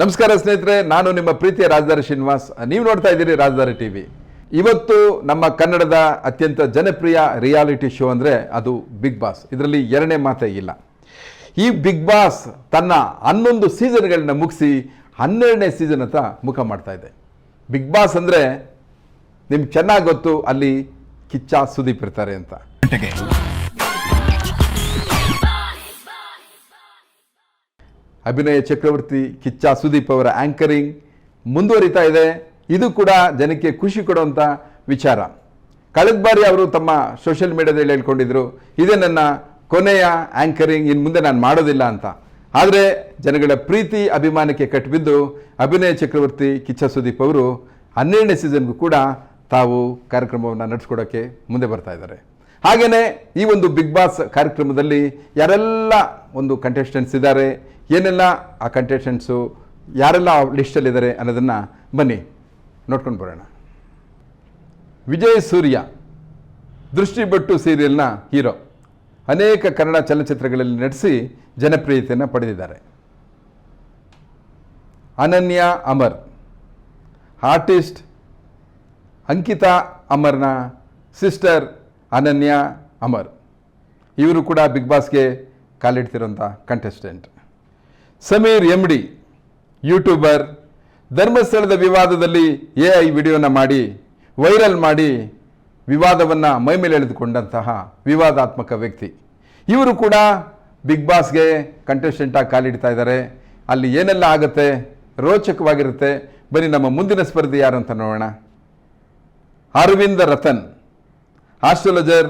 ನಮಸ್ಕಾರ ಸ್ನೇಹಿತರೆ, ನಾನು ನಿಮ್ಮ ಪ್ರೀತಿಯ ರಾಜಧಾರಿ ಶ್ರೀನಿವಾಸ್. ನೀವು ನೋಡ್ತಾ ಇದ್ದೀರಿ ರಾಜಧಾರಿ ಟಿವಿ ಇವತ್ತು ನಮ್ಮ ಕನ್ನಡದ ಅತ್ಯಂತ ಜನಪ್ರಿಯ ರಿಯಾಲಿಟಿ ಶೋ ಅಂದರೆ ಅದು ಬಿಗ್ ಬಾಸ್. ಇದರಲ್ಲಿ ಎರಡನೇ ಮಾತೇ ಇಲ್ಲ. ಈ ಬಿಗ್ ಬಾಸ್ ತನ್ನ ಹನ್ನೊಂದು ಸೀಸನ್ಗಳನ್ನ ಮುಗಿಸಿ ಹನ್ನೆರಡನೇ ಸೀಸನ್ ಹತ್ರ ಮುಖ ಮಾಡ್ತಾ ಇದೆ. ಬಿಗ್ ಬಾಸ್ ಅಂದರೆ ನಿಮ್ಗೆ ಚೆನ್ನಾಗಿ ಗೊತ್ತು, ಅಲ್ಲಿ ಕಿಚ್ಚ ಸುದೀಪ್ ಇರ್ತಾರೆ ಅಂತ. ಅಭಿನಯ ಚಕ್ರವರ್ತಿ ಕಿಚ್ಚ ಸುದೀಪ್ ಅವರ ಆಂಕರಿಂಗ್ ಮುಂದುವರಿತಾ ಇದೆ. ಇದು ಕೂಡ ಜನಕ್ಕೆ ಖುಷಿ ಕೊಡುವಂಥ ವಿಚಾರ. ಕಳೆದ ಬಾರಿ ಅವರು ತಮ್ಮ ಸೋಷಿಯಲ್ ಮೀಡಿಯಾದಲ್ಲಿ ಹೇಳ್ಕೊಂಡಿದ್ರು, ಇದೇ ನನ್ನ ಕೊನೆಯ ಆಂಕರಿಂಗ್ ಇನ್ನು ಮುಂದೆ ನಾನು ಮಾಡೋದಿಲ್ಲ ಅಂತ. ಆದರೆ ಜನಗಳ ಪ್ರೀತಿ ಅಭಿಮಾನಕ್ಕೆ ಕಟ್ಟಿಬಿದ್ದು ಅಭಿನಯ ಚಕ್ರವರ್ತಿ ಕಿಚ್ಚ ಸುದೀಪ್ ಅವರು ಹನ್ನೆರಡನೇ ಸೀಸನ್ಗೂ ಕೂಡ ತಾವು ಕಾರ್ಯಕ್ರಮವನ್ನು ನಡೆಸ್ಕೊಡೋಕ್ಕೆ ಮುಂದೆ ಬರ್ತಾ ಇದ್ದಾರೆ. ಹಾಗೆಯೇ ಈ ಒಂದು ಬಿಗ್ ಬಾಸ್ ಕಾರ್ಯಕ್ರಮದಲ್ಲಿ ಯಾರೆಲ್ಲ ಒಂದು ಕಂಟೆಸ್ಟೆಂಟ್ಸ್ ಇದ್ದಾರೆ ಏನೆಲ್ಲ ಆ ಕಂಟೆಸ್ಟೆಂಟ್ಸು ಯಾರೆಲ್ಲ ಲಿಸ್ಟಲ್ಲಿದ್ದಾರೆ ಅನ್ನೋದನ್ನು ಬನ್ನಿ, ನೋಡ್ಕೊಂಡು ಬರೋಣ. ವಿಜಯ್ ಸೂರ್ಯ ದೃಷ್ಟಿಬಟ್ಟು ಸೀರಿಯಲ್ನ ಹೀರೋ. ಅನೇಕ ಕನ್ನಡ ಚಲನಚಿತ್ರಗಳಲ್ಲಿ ನಟಿಸಿ ಜನಪ್ರಿಯತೆಯನ್ನು ಪಡೆದಿದ್ದಾರೆ. ಅನನ್ಯ ಅಮರ್, ಆರ್ಟಿಸ್ಟ್ ಅಂಕಿತಾ ಅಮರ್ನ ಸಿಸ್ಟರ್ ಅನನ್ಯ ಅಮರ್. ಇವರು ಕೂಡ ಬಿಗ್ ಬಾಸ್ಗೆ ಕಾಲಿಡ್ತಿರೋಂಥ contestant Sameer M D youtuber, ಧರ್ಮಸ್ಥಳದ ವಿವಾದದಲ್ಲಿ ಎ ಐ ವಿಡಿಯೋನ ಮಾಡಿ, ವೈರಲ್ ಮಾಡಿ ವಿವಾದವನ್ನು ಮೈಮೇಲೆ ಎಳೆದುಕೊಂಡಂತಹ ವಿವಾದಾತ್ಮಕ ವ್ಯಕ್ತಿ. ಇವರು ಕೂಡ ಬಿಗ್ ಬಾಸ್ಗೆ ಕಂಟೆಸ್ಟೆಂಟಾಗಿ ಕಾಲಿಡ್ತಾ ಇದ್ದಾರೆ. ಅಲ್ಲಿ ಏನೆಲ್ಲ ಆಗುತ್ತೆ? ರೋಚಕವಾಗಿರುತ್ತೆ. ಬನ್ನಿ ನಮ್ಮ ಮುಂದಿನ ಸ್ಪರ್ಧೆ ಯಾರು ಅಂತ ನೋಡೋಣ. ಅರವಿಂದ ರತನ್ ಆಸ್ಟ್ರಾಲಜರ್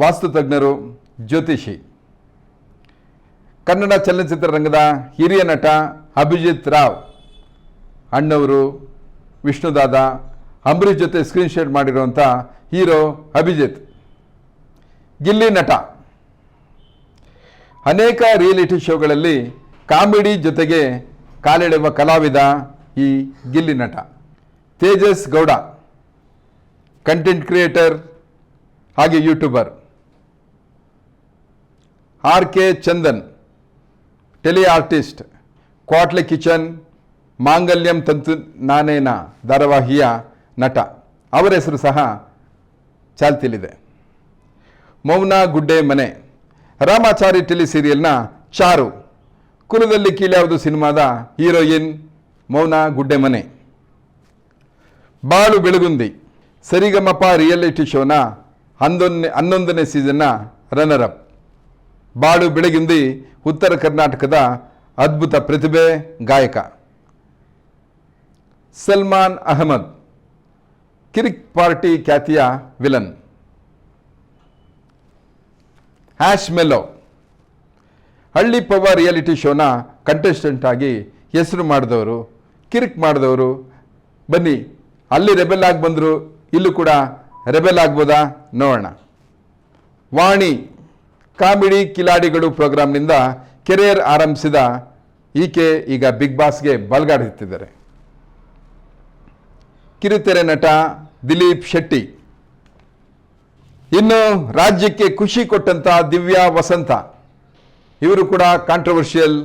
ವಾಸ್ತುತಜ್ಞರು, ಜ್ಯೋತಿಷಿ. ಕನ್ನಡ ಚಲನಚಿತ್ರರಂಗದ ಹಿರಿಯ ನಟ ಅಭಿಜಿತ್ ರಾವ್ ಅಣ್ಣವರು ವಿಷ್ಣುದಾದ ಅಂಬರೀಷ್ ಜೊತೆ ಸ್ಕ್ರೀನ್ ಶೇರ್ ಮಾಡಿರುವಂಥ ಹೀರೋ ಅಭಿಜಿತ್. ಗಿಲ್ಲಿ ನಟ. ಅನೇಕ ರಿಯಾಲಿಟಿ ಶೋಗಳಲ್ಲಿ ಕಾಮಿಡಿ ಜೊತೆಗೆ ಕಾಲೆಳೆಯುವ ಕಲಾವಿದ ಈ ಗಿಲ್ಲಿ ನಟ. ತೇಜಸ್ ಗೌಡ ಕಂಟೆಂಟ್ ಕ್ರಿಯೇಟರ್ ಹಾಗೆ youtuber R K Chandan. Tele artist Kwatle kitchen Mangalyam Tantu ನಾನೇನ ಧಾರಾವಾಹಿಯ ನಟ. ಅವರ ಹೆಸರು ಸಹ ಚಾಲ್ತಿಯಲ್ಲಿದೆ. ಮೌನ ಗುಡ್ಡೆ ಮನೆ. ರಾಮಾಚಾರಿ ಟೆಲಿ ಸೀರಿಯಲ್ನ ಚಾರು. ಕುಲದಲ್ಲಿ ಕೀಳ್ಯಾವುದು ಸಿನಿಮಾದ ಹೀರೋಯಿನ್ ಮೌನ ಗುಡ್ಡೆ ಮನೆ. ಬಾಳು ಬೆಳಗುಂದಿ. ಸರಿಗಮಪ ರಿಯಾಲಿಟಿ ಶೋನ ಹನ್ನೊಂದನೇ ಹನ್ನೊಂದನೇ ಸೀಸನ್ನ ರನ್ನರ್ ಅಪ್ ಬಾಳು ಬೆಳಗಿಂದಿ ಉತ್ತರ ಕರ್ನಾಟಕದ ಅದ್ಭುತ ಪ್ರತಿಭೆ ಗಾಯಕ. ಸಲ್ಮಾನ್ ಅಹಮದ್, ಕಿರಿಕ್ ಪಾರ್ಟಿ ಖ್ಯಾತಿಯ ವಿಲನ್. ಹ್ಯಾಶ್ ಮೆಲ್ಲೋ, ಹಳ್ಳಿ ಪವ ರಿಯಾಲಿಟಿ ಶೋನ ಕಂಟೆಸ್ಟೆಂಟ್ ಆಗಿ ಹೆಸರು ಮಾಡಿದವರು, ಕಿರಿಕ್ ಮಾಡಿದವರು. ಬನ್ನಿ, ಅಲ್ಲಿ ರೆಬೆಲ್ ಆಗಿ ಬಂದರು, ಇಲ್ಲೂ ಕೂಡ ರೆಬೆಲ್ ಆಗ್ಬೋದಾ? ನೋಡೋಣ. ವಾಣಿ ಕಾಮಿಡಿ ಕಿಲಾಡಿಗಳು ಪ್ರೋಗ್ರಾಂನಿಂದ ಕೆರಿಯರ್ ಆರಂಭಿಸಿದ ಈಕೆ ಈಗ ಬಿಗ್ ಬಾಸ್ಗೆ ಬಲ್ಗಾಡುತ್ತಿದ್ದಾರೆ ಕಿರುತೆರೆ ನಟ ದಿಲೀಪ್ ಶೆಟ್ಟಿ. ಇನ್ನು ರಾಜ್ಯಕ್ಕೆ ಖುಷಿ ಕೊಟ್ಟಂತ ದಿವ್ಯಾ ವಸಂತ. ಇವರು ಕೂಡ ಕಾಂಟ್ರವರ್ಷಿಯಲ್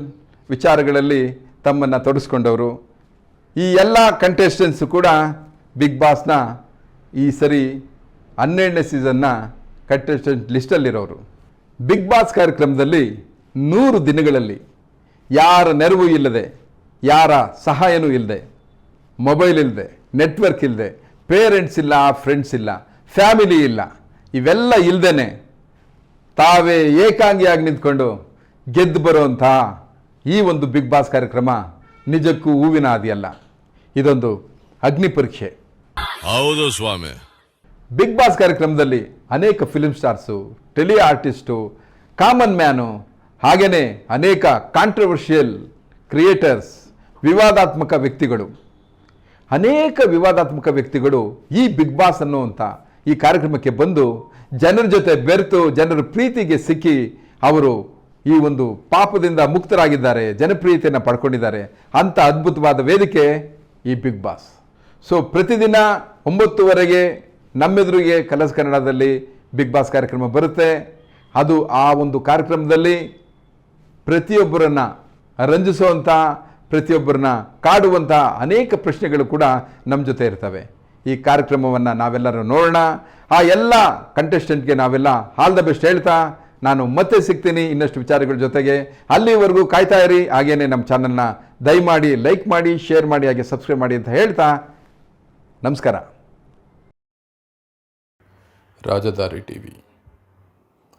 ವಿಚಾರಗಳಲ್ಲಿ ತಮ್ಮನ್ನು ತೊಡಸ್ಕೊಂಡವರು. ಈ ಎಲ್ಲ ಕಂಟೆಸ್ಟೆಂಟ್ಸ್ ಕೂಡ ಬಿಗ್ ಬಾಸ್ನ ಈ ಸರಿ ಹನ್ನೆರಡನೇ ಸೀಸನ್ನ ಕಂಟೆಸ್ಟೆಂಟ್ ಲಿಸ್ಟಲ್ಲಿರೋರು ಬಿಗ್ ಬಾಸ್ ಕಾರ್ಯಕ್ರಮದಲ್ಲಿ ನೂರು ದಿನಗಳಲ್ಲಿ ಯಾರ ನೆರವು ಇಲ್ಲದೆ ಯಾರ ಸಹಾಯನೂ ಇಲ್ಲದೆ ಮೊಬೈಲ್ ಇಲ್ಲದೆ ನೆಟ್ವರ್ಕ್ ಇಲ್ಲದೆ ಪೇರೆಂಟ್ಸ್ ಇಲ್ಲ ಫ್ರೆಂಡ್ಸ್ ಇಲ್ಲ ಫ್ಯಾಮಿಲಿ ಇಲ್ಲ ಇವೆಲ್ಲ ಇಲ್ಲದೇ ತಾವೇ ಏಕಾಂಗಿಯಾಗಿ ನಿಂತ್ಕೊಂಡು ಗೆದ್ದು ಬರುವಂಥ ಈ ಒಂದು ಬಿಗ್ ಬಾಸ್ ಕಾರ್ಯಕ್ರಮ ನಿಜಕ್ಕೂ ಹೂವಿನ ಆದಿಯಲ್ಲ ಇದೊಂದು ಅಗ್ನಿ ಪರೀಕ್ಷೆ. ಹೌದು ಸ್ವಾಮಿ. ಬಿಗ್ ಬಾಸ್ ಕಾರ್ಯಕ್ರಮದಲ್ಲಿ ಅನೇಕ film stars tele artists common man. ಹಾಗೆಯೇ ಅನೇಕ ಕಾಂಟ್ರವರ್ಷಿಯಲ್ ಕ್ರಿಯೇಟರ್ಸ್ ವಿವಾದಾತ್ಮಕ ವ್ಯಕ್ತಿಗಳು. ಅನೇಕ ವಿವಾದಾತ್ಮಕ ವ್ಯಕ್ತಿಗಳು ಈ ಬಿಗ್ ಬಾಸ್ ಅನ್ನುವಂಥ ಈ ಕಾರ್ಯಕ್ರಮಕ್ಕೆ ಬಂದು ಜನರ ಜೊತೆ ಬೆರೆತು ಜನರ ಪ್ರೀತಿಗೆ ಸಿಕ್ಕಿ ಅವರು ಈ ಒಂದು ಪಾಪದಿಂದ ಮುಕ್ತರಾಗಿದ್ದಾರೆ, ಜನಪ್ರಿಯತೆಯನ್ನು ಪಡ್ಕೊಂಡಿದ್ದಾರೆ ಅಂಥ ಅದ್ಭುತವಾದ ವೇದಿಕೆ ಈ ಬಿಗ್ ಬಾಸ್ ಸೊ ಪ್ರತಿದಿನ ಒಂಬತ್ತುವರೆಗೆ ನಮ್ಮೆದುರಿಗೆ ಕಲಸ್ ಕನ್ನಡದಲ್ಲಿ ಬಿಗ್ ಬಾಸ್ ಕಾರ್ಯಕ್ರಮ ಬರುತ್ತೆ. ಅದು ಆ ಒಂದು ಕಾರ್ಯಕ್ರಮದಲ್ಲಿ ಪ್ರತಿಯೊಬ್ಬರನ್ನ ರಂಜಿಸುವಂಥ ಪ್ರತಿಯೊಬ್ಬರನ್ನ ಕಾಡುವಂಥ ಅನೇಕ ಪ್ರಶ್ನೆಗಳು ಕೂಡ ನಮ್ಮ ಜೊತೆ ಇರ್ತವೆ. ಈ ಕಾರ್ಯಕ್ರಮವನ್ನು ನಾವೆಲ್ಲರೂ ನೋಡೋಣ. ಆ ಎಲ್ಲ ಕಂಟೆಸ್ಟೆಂಟ್ಗೆ ನಾವೆಲ್ಲ ಆಲ್ ದ ಬೆಸ್ಟ್ ಹೇಳ್ತಾ ನಾನು ಮತ್ತೆ ಸಿಗ್ತೀನಿ ಇನ್ನಷ್ಟು ವಿಚಾರಗಳ ಜೊತೆಗೆ. ಅಲ್ಲಿವರೆಗೂ ಕಾಯ್ತಾ ಇರಿ. ಹಾಗೇನೆ ನಮ್ಮ ಚಾನಲ್ನ ದಯಮಾಡಿ ಲೈಕ್ ಮಾಡಿ ಶೇರ್ ಮಾಡಿ, ಹಾಗೆ ಸಬ್ಸ್ಕ್ರೈಬ್ ಮಾಡಿ ಅಂತ ಹೇಳ್ತಾ ನಮಸ್ಕಾರ. ರಾಜಧಾರಿ ಟಿವಿ